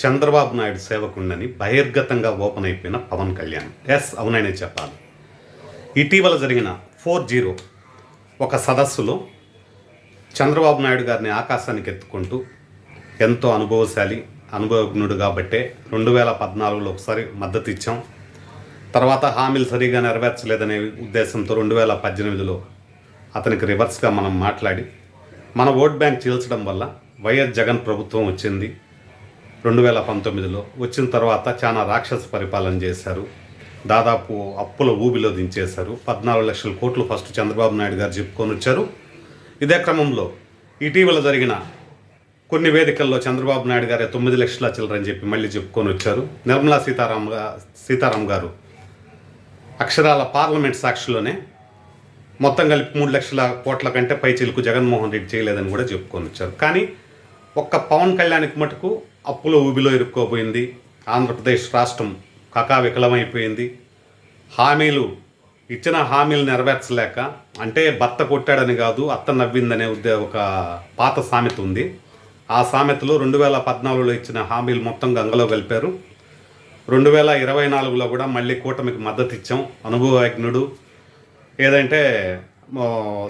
చంద్రబాబు నాయుడు సేవకుండని బహిర్గతంగా ఓపెన్ అయిపోయిన పవన్ కళ్యాణ్. ఎస్ అవునైనా చెప్పాలి. ఇటీవల జరిగిన ఫోర్ జీరో ఒక సదస్సులో చంద్రబాబు నాయుడు గారిని ఆకాశానికి ఎత్తుకుంటూ ఎంతో అనుభవశాలి అనుభవజ్ఞుడు కాబట్టే రెండు వేల పద్నాలుగులో ఒకసారి మద్దతు ఇచ్చాం. తర్వాత హామీలు సరిగా నెరవేర్చలేదనే ఉద్దేశంతో రెండు వేల పద్దెనిమిదిలో అతనికి రివర్స్గా మనం మాట్లాడి మన ఓట్ బ్యాంక్ చీల్చడం వల్ల వైఎస్ జగన్ ప్రభుత్వం వచ్చింది. రెండు వేల పంతొమ్మిదిలో వచ్చిన తర్వాత చాలా రాక్షస పరిపాలన చేశారు. దాదాపు అప్పుల ఊబిలో దించేశారు. పద్నాలుగు లక్షల కోట్లు ఫస్ట్ చంద్రబాబు నాయుడు గారు చెప్పుకొని వచ్చారు. ఇదే క్రమంలో ఇటీవల జరిగిన కొన్ని వేదికల్లో చంద్రబాబు నాయుడు గారే తొమ్మిది లక్షల చిల్లరని చెప్పి మళ్ళీ చెప్పుకొని వచ్చారు. నిర్మలా సీతారాం సీతారాం గారు అక్షరాల పార్లమెంట్ సాక్షిలోనే మొత్తం కలిపి మూడు లక్షల కోట్ల కంటే పై చిలుకు జగన్మోహన్ రెడ్డి చేయలేదని కూడా చెప్పుకొని వచ్చారు. కానీ ఒక్క పవన్ కళ్యాణ్కి మటుకు అప్పుల ఊబిలో ఇరుక్కోపోయింది ఆంధ్రప్రదేశ్ రాష్ట్రం కకావికలమైపోయింది హామీలు ఇచ్చిన హామీలు నెరవేర్చలేక అంటే భర్త కొట్టాడని కాదు అత్త నవ్విందనే ఉద్దే ఒక పాత సామెత ఉంది. ఆ సామెతలో రెండు వేల పద్నాలుగులో ఇచ్చిన హామీలు మొత్తం గంగలో కలిపారు రెండు వేల ఇరవై నాలుగులో కూడా మళ్ళీ కూటమికి మద్దతు ఇచ్చాం అనుభవజ్ఞుడు ఏదంటే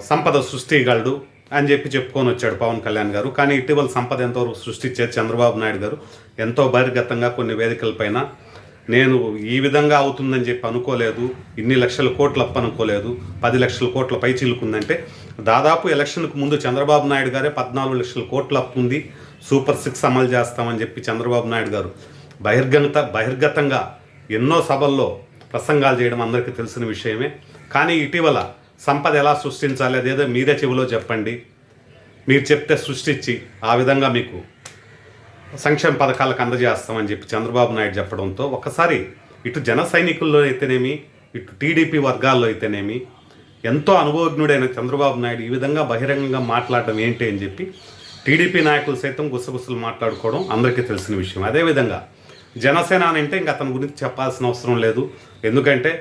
సంపద సృష్టిగలడు అని చెప్పి చెప్పుకొని వచ్చాడు పవన్ కళ్యాణ్ గారు. కానీ ఇటీవల సంపద ఎంతవరకు సృష్టించారు చంద్రబాబు నాయుడు గారు. ఎంతో బహిర్గతంగా కొన్ని వేదికలపైన నేను ఈ విధంగా అవుతుందని చెప్పి అనుకోలేదు ఇన్ని లక్షల కోట్లు అప్పనుకోలేదు పది లక్షల కోట్ల పై చిలుకుందంటే దాదాపు ఎలక్షన్కు ముందు చంద్రబాబు నాయుడు గారే పద్నాలుగు లక్షల కోట్లు అప్పు ఉంది సూపర్ సిక్స్ అమలు చేస్తామని చెప్పి చంద్రబాబు నాయుడు గారు. బహిర్గత బహిర్గతంగా ఎన్నో సభల్లో ప్రసంగాలు చేయడం అందరికీ తెలిసిన విషయమే. కానీ ఇటీవల సంపద ఎలా సృష్టించాలి అదేదో మీరే చెవిలో చెప్పండి. మీరు చెప్తే సృష్టించి ఆ విధంగా మీకు సంక్షేమ పథకాలకు అందజేస్తామని చెప్పి చంద్రబాబు నాయుడు చెప్పడంతో ఒకసారి ఇటు జన సైనికుల్లో అయితేనేమి ఇటు టీడీపీ వర్గాల్లో అయితేనేమి ఎంతో అనుభవజ్ఞుడైన చంద్రబాబు నాయుడు ఈ విధంగా బహిరంగంగా మాట్లాడడం ఏంటి అని చెప్పి టీడీపీ నాయకులు సైతం గుసగుసలు మాట్లాడుకోవడం అందరికీ తెలిసిన విషయం. అదేవిధంగా జనసేన అని అంటే ఇంకా అతని గురించి చెప్పాల్సిన అవసరం లేదు. ఎందుకంటే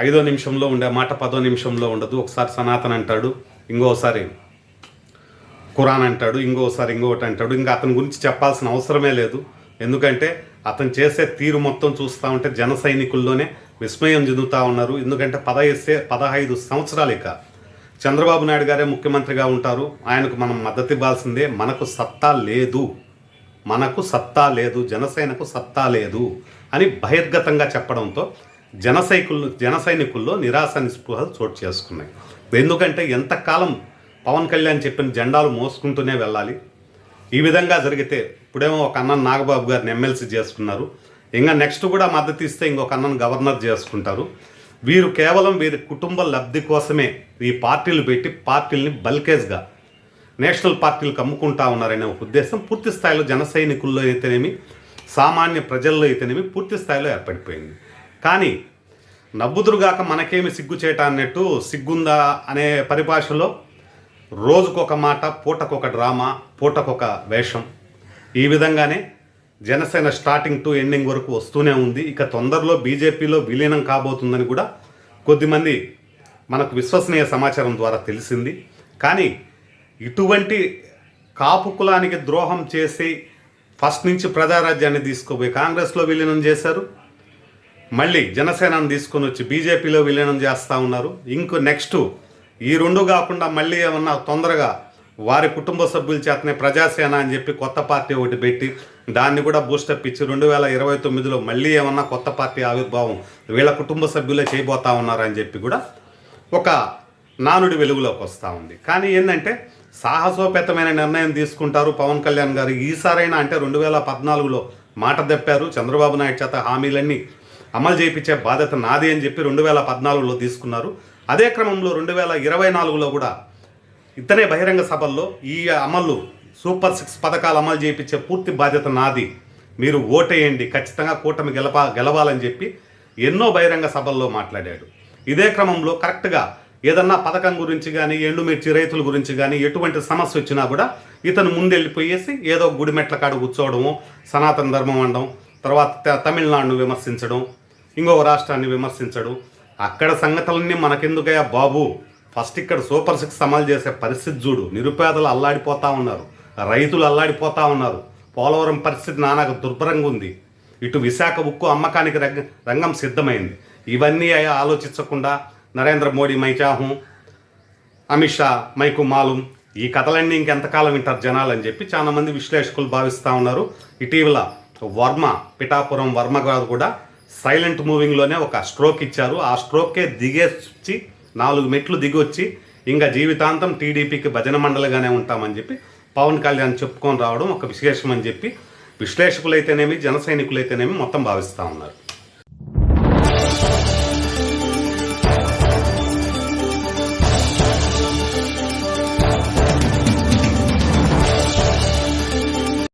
ఐదో నిమిషంలో ఉండే మాట పదో నిమిషంలో ఉండదు. ఒకసారి సనాతన్ అంటాడు ఇంకోసారి ఖురాన్ అంటాడు ఇంకోసారి ఇంకొకటి అంటాడు. ఇంకా అతని గురించి చెప్పాల్సిన అవసరమే లేదు. ఎందుకంటే అతను చేసే తీరు మొత్తం చూస్తూ ఉంటే జన సైనికుల్లోనే విస్మయం చెందుతూ ఉన్నారు. ఎందుకంటే పదహైసే పదహైదు సంవత్సరాలు ఇక. చంద్రబాబు నాయుడు గారే ముఖ్యమంత్రిగా ఉంటారు. ఆయనకు మనం మద్దతు ఇవ్వాల్సిందే మనకు సత్తా లేదు. మనకు సత్తా లేదు జనసేనకు సత్తా లేదు అని బహిర్గతంగా చెప్పడంతో జన సైకులు జన సైనికుల్లో నిరాశ నిస్పృహలు చోటు చేసుకున్నాయి. ఎందుకంటే ఎంతకాలం పవన్ కళ్యాణ్ చెప్పిన జెండాలు మోసుకుంటూనే వెళ్ళాలి. ఈ విధంగా జరిగితే ఇప్పుడేమో ఒక అన్న నాగబాబు గారిని ఎమ్మెల్సీ చేసుకున్నారు. ఇంకా నెక్స్ట్ కూడా మద్దతు ఇస్తే ఇంకొక అన్నను గవర్నర్ చేసుకుంటారు. వీరు కేవలం వీరి కుటుంబ లబ్ధి కోసమే ఈ పార్టీలు పెట్టి పార్టీల్ని బల్కేజ్గా నేషనల్ పార్టీలకు అమ్ముకుంటా ఉన్నారనే ఒక ఉద్దేశం పూర్తి స్థాయిలో జన సైనికుల్లో అయితేనేమి సామాన్య ప్రజల్లో అయితేనేమి పూర్తి స్థాయిలో ఏర్పడిపోయింది. కానీ నవ్వుదురుగాక మనకేమి సిగ్గు చేయట అన్నట్టు సిగ్గుందా అనే పరిభాషలో రోజుకొక మాట పూటకొక డ్రామా పూటకొక వేషం. ఈ విధంగానే జనసేన స్టార్టింగ్ టు ఎండింగ్ వరకు వస్తూనే ఉంది. ఇక తొందరలో బీజేపీలో విలీనం కాబోతుందని కూడా కొద్దిమంది మనకు విశ్వసనీయ సమాచారం ద్వారా తెలిసింది. కానీ ఇటువంటి కాపు కులానికి ద్రోహం చేసి ఫస్ట్ నుంచి ప్రజారాజ్యాన్ని తీసుకుపోయి కాంగ్రెస్లో విలీనం చేశారు. మళ్ళీ జనసేనను తీసుకొని వచ్చి బీజేపీలో విలీనం చేస్తూ ఉన్నారు. ఇంకో నెక్స్ట్ ఈ రెండు కాకుండా మళ్ళీ ఏమన్నా తొందరగా వారి కుటుంబ సభ్యుల చేతనే ప్రజాసేన అని చెప్పి కొత్త పార్టీ ఒకటి పెట్టి దాన్ని కూడా బూస్టప్ ఇచ్చి రెండు వేల ఇరవై తొమ్మిదిలో మళ్ళీ ఏమన్నా కొత్త పార్టీ ఆవిర్భావం వీళ్ళ కుటుంబ సభ్యులే చేయబోతా ఉన్నారని చెప్పి కూడా ఒక నానుడి వెలుగులోకి వస్తూ ఉంది. కానీ ఏంటంటే సాహసోపేతమైన నిర్ణయం తీసుకుంటారు పవన్ కళ్యాణ్ గారు. ఈసారైనా అంటే రెండు వేల పద్నాలుగులో మాట దప్పారు చంద్రబాబు నాయుడు చేత హామీలన్నీ అమలు చేయించే బాధ్యత నాది అని చెప్పి రెండు వేల పద్నాలుగులో తీసుకున్నారు. అదే క్రమంలో రెండు వేల ఇరవై నాలుగులో కూడా ఇతనే బహిరంగ సభల్లో ఈ అమలు సూపర్ సిక్స్ పథకాలు అమలు చేయించే పూర్తి బాధ్యత నాది. మీరు ఓటేయండి ఖచ్చితంగా కూటమి గెలప గెలవాలని చెప్పి ఎన్నో బహిరంగ సభల్లో మాట్లాడాడు. ఇదే క్రమంలో కరెక్ట్గా ఏదన్నా పథకం గురించి కానీ ఎండుమిర్చి రైతుల గురించి కానీ ఎటువంటి సమస్య వచ్చినా కూడా ఇతను ముందెళ్ళిపోయేసి ఏదో గుడిమెట్ల కాడ కూర్చోవడము సనాతన ధర్మం అనడం తర్వాత తమిళనాడును విమర్శించడం ఇంకొక రాష్ట్రాన్ని విమర్శించడు. అక్కడ సంగతులన్నీ మనకెందుకయ్యా బాబు? ఫస్ట్ ఇక్కడ సూపర్ సిక్స్ అమలు చేసే పరిస్థితి చూడు. నిరుపేదలు అల్లాడిపోతా ఉన్నారు. రైతులు అల్లాడిపోతా ఉన్నారు. పోలవరం పరిస్థితి నానాకు దుర్భరంగా ఉంది. ఇటు విశాఖ ఉక్కు అమ్మకానికి రంగ రంగం సిద్ధమైంది. ఇవన్నీ అయ్యా ఆలోచించకుండా నరేంద్ర మోడీ మైచాహం అమిత్ షా మైకు మాలుం ఈ కథలన్నీ ఇంకెంతకాలం వింటారు జనాలు అని చెప్పి చాలామంది విశ్లేషకులు భావిస్తూ ఉన్నారు. ఇటీవల వర్మ పిఠాపురం వర్మ గారు కూడా సైలెంట్ మూవింగ్లోనే ఒక స్ట్రోక్ ఇచ్చారు. ఆ స్ట్రోక్కే దిగేసి నాలుగు మెట్లు దిగొచ్చి ఇంకా జీవితాంతం టీడీపీకి భజన మండలిగానే ఉంటామని చెప్పి పవన్ కళ్యాణ్ చెప్పుకొని రావడం ఒక విశేషం అని చెప్పి విశ్లేషకులైతేనేమి జన సైనికులైతేనేమి మొత్తం భావిస్తూ ఉన్నారు.